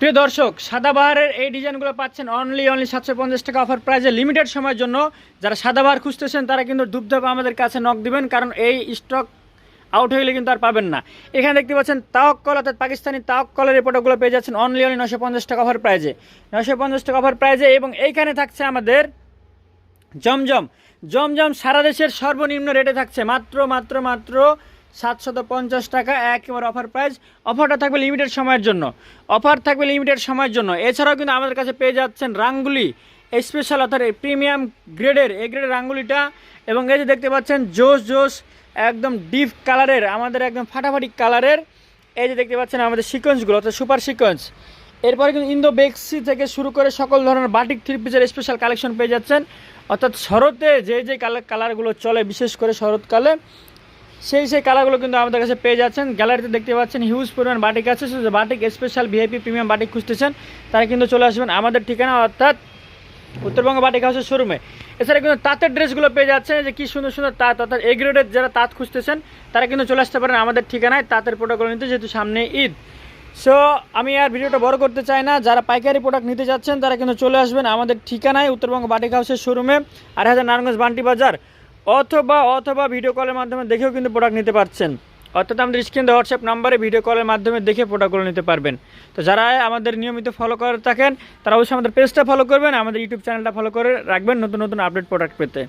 প্রিয় দর্শক সাদাবাহারের এই ডিজাইনগুলো পাচ্ছেন অনলি অনলি সাতশো পঞ্চাশ টাকা অফার প্রাইজে লিমিটেড সময়ের জন্য। যারা সাদাবাহার খুঁজতেছেন, তারা কিন্তু ধূপধাপ আমাদের কাছে নক দিবেন, কারণ এই স্টক আউট হয়ে গেলে কিন্তু আর পাবেন না। এখানে দেখতে পাচ্ছেন তাওয়াক্কল, অর্থাৎ পাকিস্তানি তাওয়াক্কলের এই প্রোডাক্টগুলো পেয়ে যাচ্ছেন অনলি অনলি নশো পঞ্চাশ টাকা অফার প্রাইজে নশো পঞ্চাশ টাকা অফার প্রাইজে এবং এইখানে থাকছে আমাদের জমজম। জমজম সারা দেশের সর্বনিম্ন রেটে থাকছে। মাত্র মাত্র মাত্র সাতশত পঞ্চাশ টাকা একেবারে অফার প্রাইস অফারটা থাকবে লিমিটেড সময়ের জন্য। অফার থাকবে লিমিটেড সময়ের জন্য। এছাড়াও কিন্তু আমাদের কাছে পেয়ে যাচ্ছেন রাঙ্গুলি স্পেশাল অর্থাৎ প্রিমিয়াম গ্রেডের এই গ্রেডের রাঙ্গুলিটা এবং এই যে দেখতে পাচ্ছেন জোস জোস একদম ডিপ কালারের আমাদের একদম ফাটাফাটি কালারের এই যে দেখতে পাচ্ছেন আমাদের সিকোয়েন্সগুলো অর্থাৎ সুপার সিকোয়েন্স এরপরে কিন্তু ইন্দো বেক্সি থেকে শুরু করে সকল ধরনের বাটিক থ্রি পিসের স্পেশাল কালেকশন পেয়ে যাচ্ছেন। অর্থাৎ শরতে যে যে কালার কালারগুলো চলে, বিশেষ করে শরৎকালে সেই সেই কালারগুলো কিন্তু আমাদের কাছে পেয়ে যাচ্ছেন। গ্যালারিতে দেখতে পাচ্ছেন হিউজ পরিমাণ বাটিক আছে। So batik special VIP premium batik খুঁজতেছেন। তারা কিন্তু চলে আসবেন আমাদের ঠিকানা, অর্থাৎ উত্তরবঙ্গ বাটিক হাউসের শোরুমে এছাড়া কিন্তু তাঁতের ড্রেসগুলো পেয়ে যাচ্ছেন যে কি সুন্দর সুন্দর তাঁত, অর্থাৎ এ গ্রেডের যারা তাঁত খুঁজতেছেন, তারা কিন্তু চলে আসতে পারেন আমাদের ঠিকানায়, তাঁতের প্রোডাক্টগুলো নিতে, যেহেতু সামনে ঈদ। সো আমি আর ভিডিওটা বড় করতে চাই না। যারা পাইকারি প্রোডাক্ট নিতে যাচ্ছেন, তারা কিন্তু চলে আসবেন আমাদের ঠিকানায়, উত্তরবঙ্গ বাটিক হাউসের শোরুমে আর হাজার নারায়ণগঞ্জ বান্টি বাজার। অথবা অথবা ভিডিও কলের মাধ্যমে দেখেও কিন্তু প্রোডাক্ট নিতে পারছেন। অর্থাৎ আমাদের স্ক্রিন হোয়াটসঅ্যাপ নাম্বারে ভিডিও কলের মাধ্যমে দেখে প্রোডাক্টগুলো নিতে পারবেন। তো যারা আমাদের নিয়মিত ফলো করে থাকেন, তারা অবশ্যই আমাদের পেজটা ফলো করবেন, আমাদের ইউটিউব চ্যানেলটা ফলো করে রাখবেন নতুন নতুন আপডেট প্রোডাক্ট পেতে।